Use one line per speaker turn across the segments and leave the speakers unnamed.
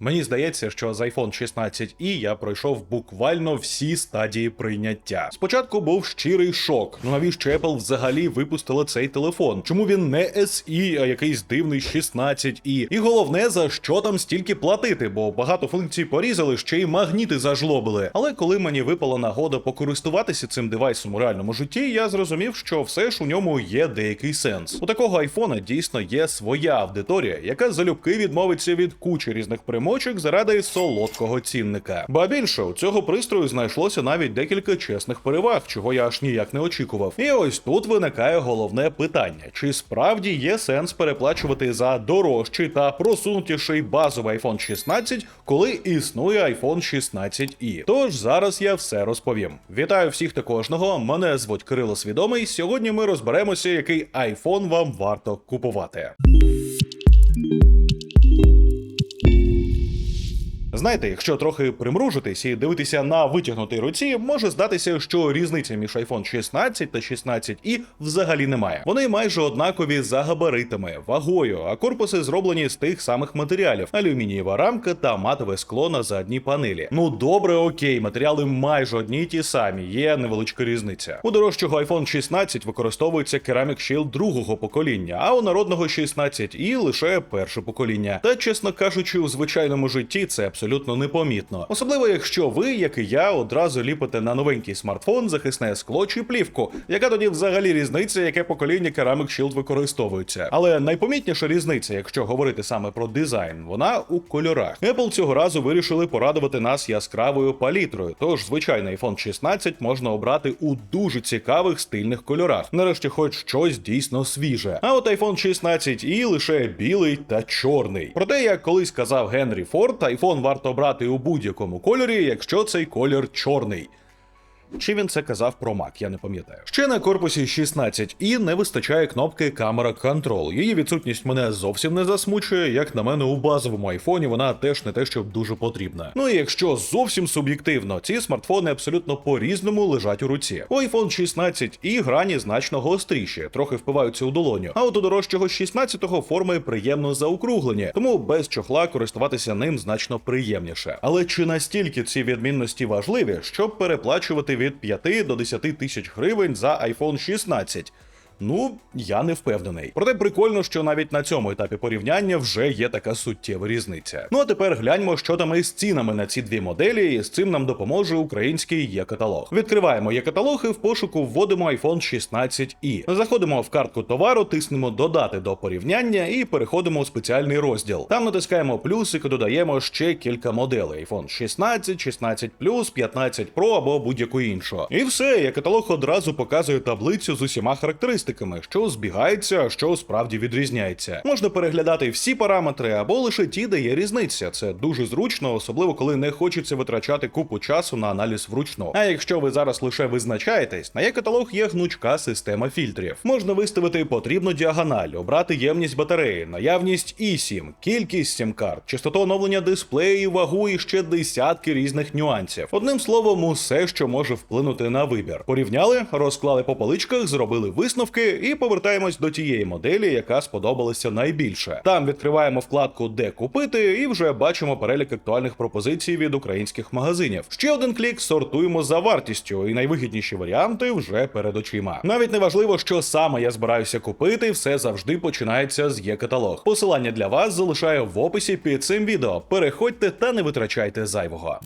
Мені здається, що з iPhone 16 i я пройшов буквально всі стадії прийняття. Спочатку був щирий шок. Ну навіщо Apple взагалі випустила цей телефон? Чому він не SE, а якийсь дивний 16i? І головне, за що там стільки платити, бо багато функцій порізали, ще й магніти зажлобили. Але коли мені випала нагода покористуватися цим девайсом у реальному житті, я зрозумів, що все ж у ньому є деякий сенс. У такого айфона дійсно є своя аудиторія, яка залюбки відмовиться від кучі різних примочок заради солодкого цінника. Ба більше у цього пристрою знайшлося навіть декілька чесних переваг, чого я аж ніяк не очікував. І ось тут виникає головне питання: чи справді є сенс переплачувати за дорожчий та просунутіший базовий iPhone 16, коли існує iPhone 16 i Тож зараз я все розповім. Вітаю всіх та кожного. Мене звуть Кирило Свідомий. Сьогодні ми розберемося, який iPhone вам варто купувати. Знаєте, якщо трохи примружитись і дивитися на витягнутій руці, може здатися, що різниця між iPhone 16 та 16 і взагалі немає. Вони майже однакові за габаритами, вагою, а корпуси зроблені з тих самих матеріалів: алюмінієва рамка та матове скло на задній панелі. Ну добре, окей, матеріали майже одні й ті самі, є невеличка різниця. У дорожчого iPhone 16 використовується Ceramic Shield другого покоління, а у народного 16i лише перше покоління. Та чесно кажучи, у звичайному житті це абсолютно непомітно. Особливо, якщо ви, як і я, одразу ліпите на новенький смартфон захисне скло чи плівку, яка тоді взагалі різниця, яке покоління Ceramic Shield використовується. Але найпомітніша різниця, якщо говорити саме про дизайн, вона у кольорах. Apple цього разу вирішили порадувати нас яскравою палітрою. Тож звичайний iPhone 16 можна обрати у дуже цікавих стильних кольорах. Нарешті, хоч щось дійсно свіже. А от iPhone 16 і лише білий та чорний. Проте, як колись казав Генрі Форд, iPhone варто брати у будь-якому кольорі, якщо цей колір чорний. Чи він це казав про Mac, я не пам'ятаю. Ще на корпусі 16 і не вистачає кнопки камера Control. Її відсутність мене зовсім не засмучує. Як на мене, у базовому айфоні вона теж не те, що дуже потрібна. Ну і якщо зовсім суб'єктивно, ці смартфони абсолютно по-різному лежать у руці. У iPhone 16 і грані значно гостріші, трохи впиваються у долоню. А от у дорожчого 16-го форми приємно заокруглені, тому без чохла користуватися ним значно приємніше. Але чи настільки ці відмінності важливі, щоб переплачувати від 5 до 10 тисяч гривень за iPhone 16? Ну, я не впевнений. Проте прикольно, що навіть на цьому етапі порівняння вже є така суттєва різниця. Ну а тепер гляньмо, що там із цінами на ці дві моделі, і з цим нам допоможе український є-каталог. Відкриваємо є-каталог і в пошуку вводимо iPhone 16i. Заходимо в картку товару, тиснемо додати до порівняння і переходимо у спеціальний розділ. Там натискаємо плюсик і додаємо ще кілька моделей: iPhone 16, 16 15 Pro або будь-яку іншу. І все, є-каталог одразу показує таблицю з усіма характеристиками характеристиками, що збігається, що справді відрізняється. Можна переглядати всі параметри або лише ті, де є різниця. Це дуже зручно, особливо коли не хочеться витрачати купу часу на аналіз вручну. А якщо ви зараз лише визначаєтесь, на є каталог є гнучка система фільтрів. Можна виставити потрібну діагональ, обрати ємність батареї, наявність eSIM, кількість сім-карт, частоту оновлення дисплею, вагу і ще десятки різних нюансів. Одним словом, усе, що може вплинути на вибір. Порівняли, розклали по поличках, зробили висновки і повертаємось до тієї моделі, яка сподобалася найбільше. Там відкриваємо вкладку Де купити і вже бачимо перелік актуальних пропозицій від українських магазинів. Ще один клік сортуємо за вартістю, і найвигідніші варіанти вже перед очима. Навіть не важливо, що саме я збираюся купити, все завжди починається з є-каталог. Посилання для вас залишаю в описі під цим відео. Переходьте та не витрачайте зайвого.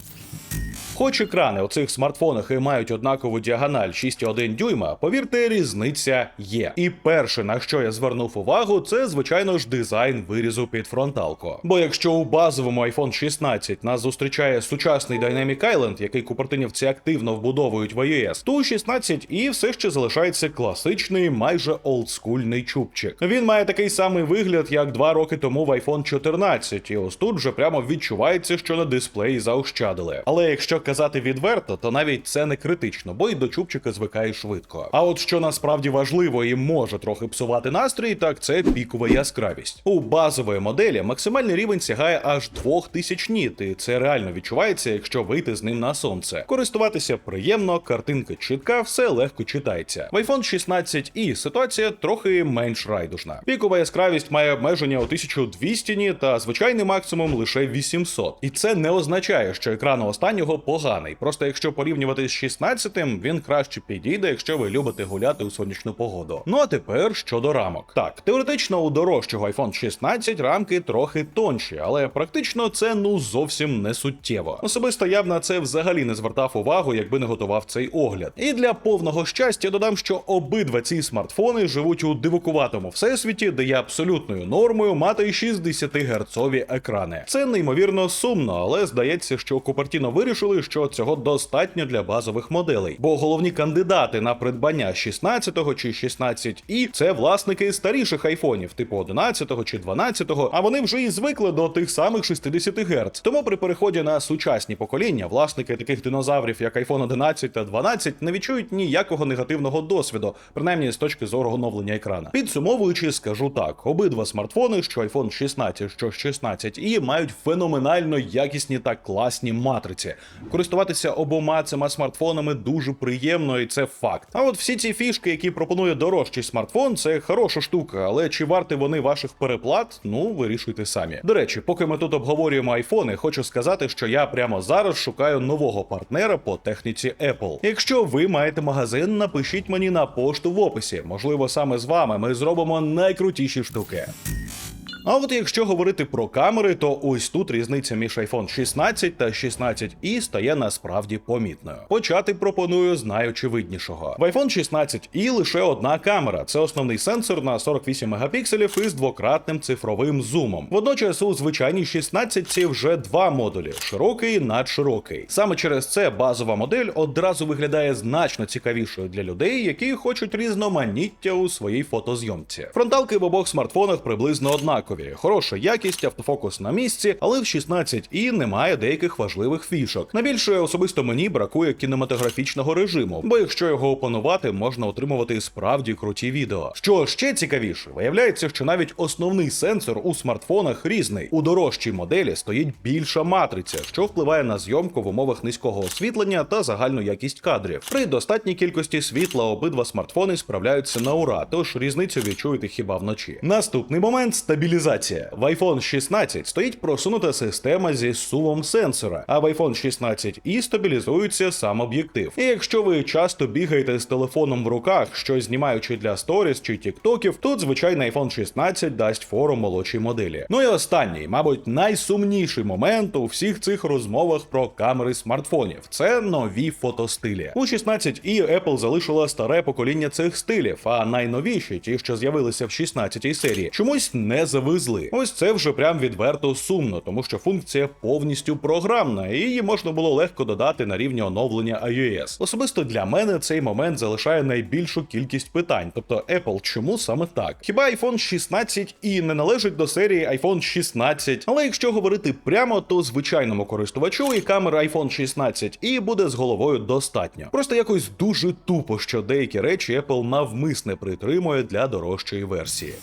Хоч екрани у цих смартфонах і мають однакову діагональ 6,1 дюйма, повірте, різниця є. І перше, на що я звернув увагу, це звичайно ж дизайн вирізу під фронталку. Бо якщо у базовому iPhone 16 нас зустрічає сучасний Dynamic Island, який купертинівці активно вбудовують в iOS, то у 16 і все ще залишається класичний, майже олдскульний чубчик. Він має такий самий вигляд, як два роки тому в iPhone 14, і ось тут вже прямо відчувається, що на дисплеї заощадили. Але якщо сказати відверто, то навіть це не критично, бо й до чубчика звикає швидко. А от що насправді важливо і може трохи псувати настрій, так це пікова яскравість. У базової моделі максимальний рівень сягає аж 2000 ніт, і це реально відчувається, якщо вийти з ним на сонце. Користуватися приємно, картинка чітка, все легко читається. В iPhone 16 і ситуація трохи менш райдужна. Пікова яскравість має обмеження у 1200 ніт, та звичайний максимум лише 800. І це не означає, що екран у останнього поганий. Просто якщо порівнювати з 16-м, він краще підійде, якщо ви любите гуляти у сонячну погоду. Ну а тепер щодо рамок. Так, теоретично у дорожчого iPhone 16 рамки трохи тонші, але практично це ну зовсім не суттєво. Особисто я б на це взагалі не звертав увагу, якби не готував цей огляд. І для повного щастя додам, що обидва ці смартфони живуть у дивакуватому всесвіті, де є абсолютною нормою мати 60 герцові екрани. Це неймовірно сумно, але здається, що Купертіно вирішили, що цього достатньо для базових моделей, бо головні кандидати на придбання 16 чи 16 і це власники старіших айфонів, типу 11 чи 12, а вони вже і звикли до тих самих 60 Гц. Тому при переході на сучасні покоління власники таких динозаврів, як iPhone 11 та 12, не відчують ніякого негативного досвіду, принаймні з точки зору оновлення екрана. Підсумовуючи, скажу так: обидва смартфони, що iPhone 16, що 16 і мають феноменально якісні та класні матриці. Користуватися обома цими смартфонами дуже приємно, і це факт. А от всі ці фішки, які пропонує дорожчий смартфон, це хороша штука, але чи варті вони ваших переплат? Ну вирішуйте самі. До речі, поки ми тут обговорюємо айфони, хочу сказати, що я прямо зараз шукаю нового партнера по техніці Apple. Якщо ви маєте магазин, напишіть мені на пошту в описі. Можливо, саме з вами ми зробимо найкрутіші штуки. А от якщо говорити про камери, то ось тут різниця між iPhone 16 та 16i стає насправді помітною. Почати пропоную з найочевиднішого. В iPhone 16i лише одна камера. Це основний сенсор на 48 мегапікселів із двократним цифровим зумом. Водночас у звичайній 16 вже два модулі широкий і надширокий. Саме через це базова модель одразу виглядає значно цікавішою для людей, які хочуть різноманіття у своїй фотозйомці. Фронталки в обох смартфонах приблизно однакові. Хороша якість, автофокус на місці, але в 16i немає деяких важливих фішок. Найбільше особисто мені бракує кінематографічного режиму, бо якщо його опанувати, можна отримувати справді круті відео. Що ще цікавіше, виявляється, що навіть основний сенсор у смартфонах різний. У дорожчій моделі стоїть більша матриця, що впливає на зйомку в умовах низького освітлення та загальну якість кадрів. При достатній кількості світла обидва смартфони справляються на ура, тож різницю відчуєте хіба вночі. Наступний момент стабілізація. В iPhone 16 стоїть просунута система зі сувом сенсора, а в iPhone 16 і стабілізується сам об'єктив. І якщо ви часто бігаєте з телефоном в руках, щось знімаючи для сторіс чи тіктоків, тут звичайний iPhone 16 дасть фору молодшій моделі. Ну і останній, мабуть, найсумніший момент у всіх цих розмовах про камери смартфонів це нові фотостилі. У 16 і Apple залишила старе покоління цих стилів, а найновіші, ті, що з'явилися в 16 серії, чомусь не завезли. Ось це вже прям відверто сумно, тому що функція повністю програмна, і її можна було легко додати на рівні оновлення iOS. Особисто для мене цей момент залишає найбільшу кількість питань. Тобто, Apple, чому саме так? Хіба iPhone 16 і не належить до серії iPhone 16? Але якщо говорити прямо, то звичайному користувачу і камера iPhone 16 і буде з головою достатньо. Просто якось дуже тупо, що деякі речі Apple навмисне притримує для дорожчої версії.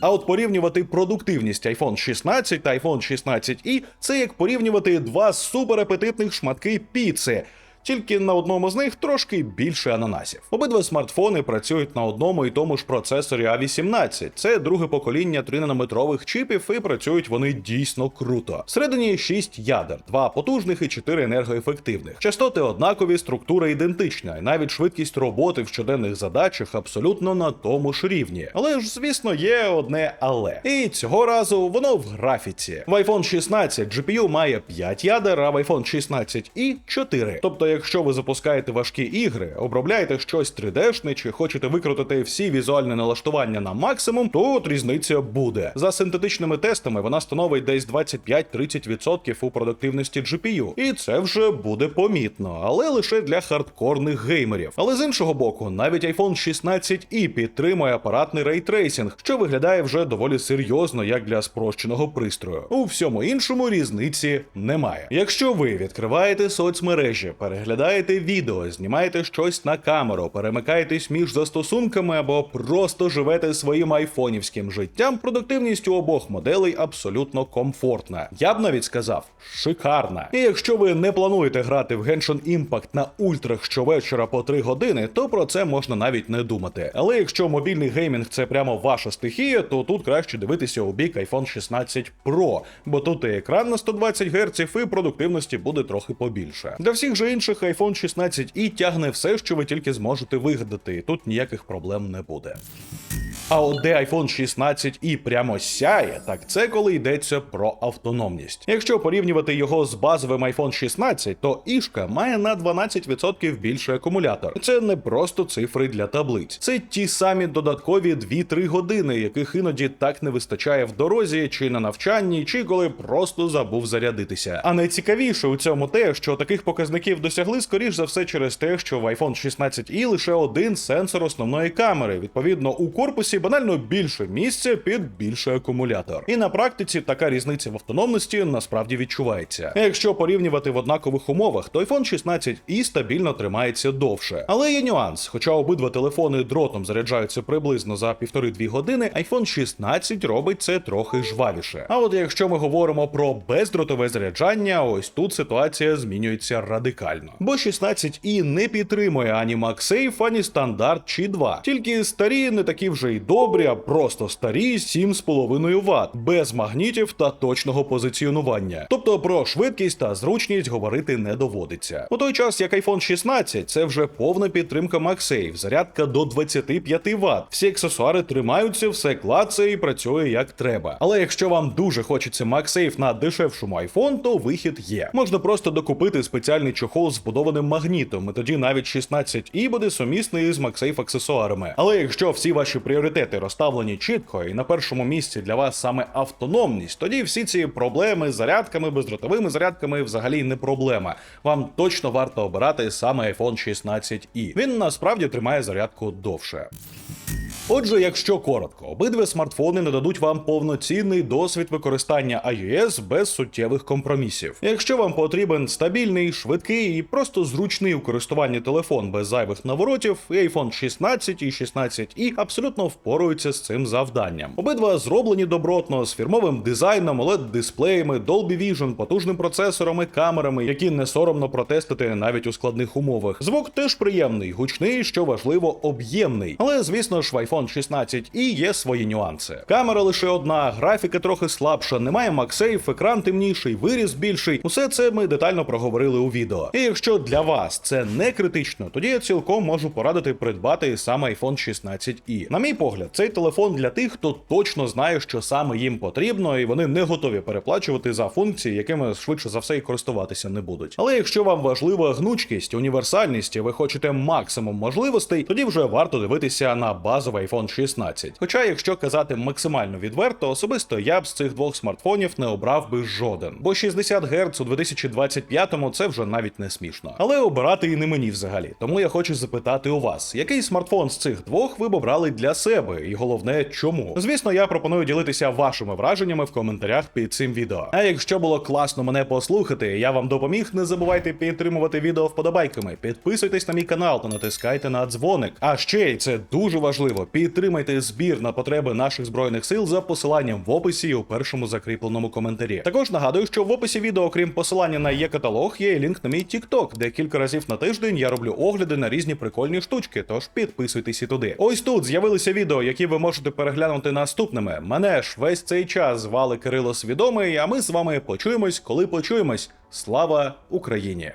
А от порівнювати продуктивність iPhone 16 та iPhone 16i – це як порівнювати два суперапетитних шматки піци. Тільки на одному з них трошки більше ананасів. Обидва смартфони працюють на одному і тому ж процесорі A18. Це друге покоління 3-нанометрових чипів, і працюють вони дійсно круто. Всередині 6 ядер, 2 потужних і 4 енергоефективних. Частоти однакові, структура ідентична, і навіть швидкість роботи в щоденних задачах абсолютно на тому ж рівні. Але ж, звісно, є одне але. І цього разу воно в графіці. В iPhone 16 GPU має 5 ядер, а в iPhone 16 і 4. Тобто, Якщо ви запускаєте важкі ігри, обробляєте щось 3D-шне чи хочете викрутити всі візуальні налаштування на максимум, то от різниця буде. За синтетичними тестами вона становить десь 25-30% у продуктивності GPU, і це вже буде помітно, але лише для хардкорних геймерів. Але з іншого боку, навіть iPhone 16 і підтримує апаратний рейтрейсінг, що виглядає вже доволі серйозно, як для спрощеного пристрою. У всьому іншому різниці немає. Якщо ви відкриваєте соцмережі, переглядаєте відео, знімаєте щось на камеру, перемикаєтесь між застосунками або просто живете своїм айфонівським життям, продуктивність у обох моделей абсолютно комфортна. Я б навіть сказав, шикарна. І якщо ви не плануєте грати в Genshin Impact на ультрах щовечора по 3 години, то про це можна навіть не думати. Але якщо мобільний геймінг це прямо ваша стихія, то тут краще дивитися у бік iPhone 16 Pro, бо тут і екран на 120 Гц, і продуктивності буде трохи побільше. Для всіх же інших iPhone 16 і тягне все, що ви тільки зможете вигадати, тут ніяких проблем не буде. А от де iPhone 16 і прямо сяє, так це коли йдеться про автономність. Якщо порівнювати його з базовим iPhone 16, то ішка має на 12% більший акумулятор. Це не просто цифри для таблиць, це ті самі додаткові 2-3 години, яких іноді так не вистачає в дорозі, чи на навчанні, чи коли просто забув зарядитися. А найцікавіше у цьому те, що таких показників досягли скоріш за все через те, що в iPhone 16 і лише один сенсор основної камери. Відповідно, у корпусі банально більше місця під більший акумулятор. І на практиці така різниця в автономності насправді відчувається. Якщо порівнювати в однакових умовах, то iPhone 16 і стабільно тримається довше. Але є нюанс, хоча обидва телефони дротом заряджаються приблизно за 1,5-2 години, iPhone 16 робить це трохи жвавіше. А от якщо ми говоримо про бездротове заряджання, ось тут ситуація змінюється радикально. Бо 16 і не підтримує ані MagSafe, ані стандарт чи 2. Тільки старі не такі вже й добрі, а просто старі 7,5 Вт, без магнітів та точного позиціонування. Тобто про швидкість та зручність говорити не доводиться. У той час, як iPhone 16, це вже повна підтримка MagSafe, зарядка до 25 Вт. Всі аксесуари тримаються, все клацає і працює як треба. Але якщо вам дуже хочеться MagSafe на дешевшому iPhone, то вихід є. Можна просто докупити спеціальний чохол з вбудованим магнітом, і тоді навіть 16 і буде сумісний з MagSafe аксесуарами. Але якщо всі ваші пріоритети розставлені чітко, і на першому місці для вас саме автономність, тоді всі ці проблеми з зарядками, бездротовими зарядками взагалі не проблема. Вам точно варто обирати саме iPhone 16 і він насправді тримає зарядку довше. Отже, якщо коротко, обидва смартфони нададуть вам повноцінний досвід використання iOS без суттєвих компромісів. Якщо вам потрібен стабільний, швидкий і просто зручний у користуванні телефон без зайвих наворотів, iPhone 16 і 16 і абсолютно впораються з цим завданням. Обидва зроблені добротно з фірмовим дизайном, oled дисплеями, Dolby Vision, потужним процесором і камерами, які не соромно протестити навіть у складних умовах. Звук теж приємний, гучний, що важливо, об'ємний. Але звісно ж, в iPhone 16 і є свої нюанси. Камера лише одна, графіка трохи слабша, немає MagSafe, екран темніший, виріз більший. Усе це ми детально проговорили у відео. І якщо для вас це не критично, тоді я цілком можу порадити придбати саме iPhone 16 і на мій погляд, цей телефон для тих, хто точно знає, що саме їм потрібно, і вони не готові переплачувати за функції, якими швидше за все і користуватися не будуть. Але якщо вам важлива гнучкість, універсальність, і ви хочете максимум можливостей, тоді вже варто дивитися на базовий iPhone 16. Хоча, якщо казати максимально відверто, особисто я б з цих двох смартфонів не обрав би жоден, бо 60 Гц у 2025-му це вже навіть не смішно. Але обирати і не мені взагалі. Тому я хочу запитати у вас, який смартфон з цих двох ви б обрали для себе, і головне, чому? Звісно, я пропоную ділитися вашими враженнями в коментарях під цим відео. А якщо було класно мене послухати, я вам допоміг. Не забувайте підтримувати відео вподобайками, підписуйтесь на мій канал та натискайте на дзвоник. А ще й це дуже важливо. Підтримайте збір на потреби наших збройних сил за посиланням в описі і у першому закріпленому коментарі. Також нагадую, що в описі відео, окрім посилання на є каталог, є і лінк на мій TikTok, де кілька разів на тиждень я роблю огляди на різні прикольні штучки. Тож підписуйтесь і туди. Ось тут з'явилися відео, які ви можете переглянути наступними. Мене ж весь цей час звали Кирило Свідомий. А ми з вами почуємось, коли почуємось. Слава Україні!